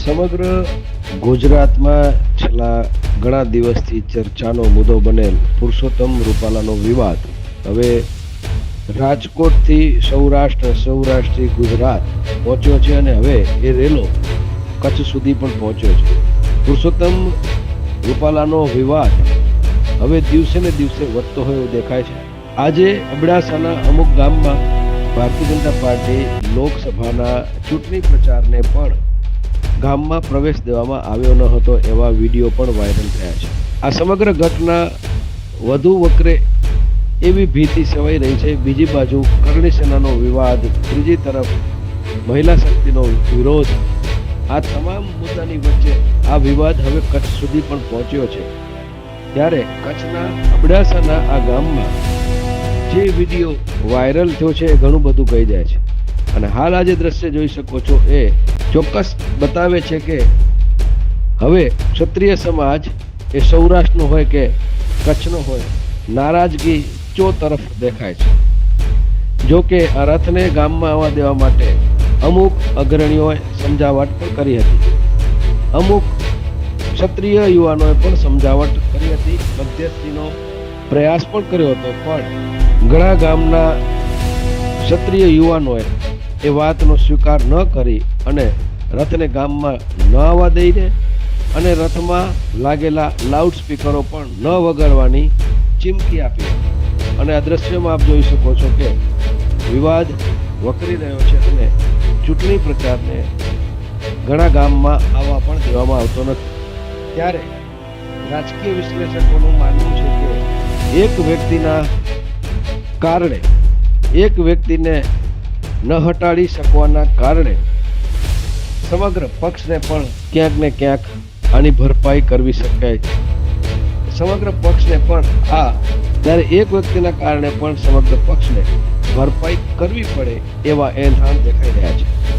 સમગ્ર ગુજરાતમાં છેલ્લા ઘણા દિવસથી ચર્ચાનો મુદ્દો બનેલ પુરુષોત્તમ રૂપાલાનો વિવાદ. હવે રાજકોટથી સૌરાષ્ટ્ર સૌરાષ્ટ્રથી ગુજરાત પહોંચ્યો છે અને હવે એ રેલો કચ્છ સુધી પણ પહોંચ્યો છે. પુરુષોત્તમ રૂપાલાનો વિવાદ હવે દિવસે ને દિવસે વધતો હોય એવું દેખાય છે. આજે અબડાસાના અમુક ગામમાં ભારતીય જનતા પાર્ટી લોકસભાના ચૂંટણી પ્રચારને પણ ગામમાં પ્રવેશ દેવામાં આવ્યો ન હતો એવા વીડિયો પણ વાયરલ થયા છે. આ સમગ્ર ઘટના વધુ વકરે એવી ભીતિ સેવાઈ રહી છે. બીજી બાજુ કરણી સેનાનો વિવાદ, ત્રીજી તરફ મહિલા શક્તિનો વિરોધ. આ તમામ મુદ્દાની વચ્ચે આ વિવાદ હવે કચ્છ સુધી પણ પહોંચ્યો છે. ત્યારે કચ્છના અબડાસાના આ ગામમાં જે વીડિયો વાયરલ થયો છે એ ઘણું બધું કહી જાય છે. અને હાલ આજે દ્રશ્ય જોઈ શકો છો એ ચોક્કસ બતાવે છે કે હવે ક્ષત્રિય સમાજ એ સૌરાષ્ટ્રનો હોય કે કચ્છનો હોય, નારાજગી ચો તરફ દેખાય છે. જો કે આ રથને ગામમાં આવવા દેવા માટે અમુક અગ્રણીઓએ સમજાવટ પણ કરી હતી. અમુક ક્ષત્રિય યુવાનોએ પણ સમજાવટ કરી હતી. મધ્યસ્થીનો પ્રયાસ પણ કર્યો હતો, પણ ઘણા ગામના ક્ષત્રિય યુવાનોએ એ વાતનો સ્વીકાર ન કરી અને રથને ગામમાં ન આવવા દઈને અને રથમાં લાગેલા લાઉડસ્પીકરો પણ ન વગાડવાની ચીમકી આપી અને આ દ્રશ્યમાં આપ જોઈ શકો છો કે વિવાદ વકરી રહ્યો છે અને ચૂંટણી પ્રચારને ઘણા ગામમાં આવવા પણ દેવામાં આવતો નથી. ત્યારે રાજકીય વિશ્લેષકોનું માનવું છે કે એક વ્યક્તિના કારણે એક વ્યક્તિને ન હટાડી શકવાના કારણે સમગ્ર પક્ષને પણ ક્યાંક ને ક્યાંક આની ભરપાઈ કરવી શકાય છે. સમગ્ર પક્ષને પણ આ ત્યારે એક વ્યક્તિના કારણે પણ સમગ્ર પક્ષને ભરપાઈ કરવી પડે એવા એંધાણ દેખાઈ રહ્યા છે.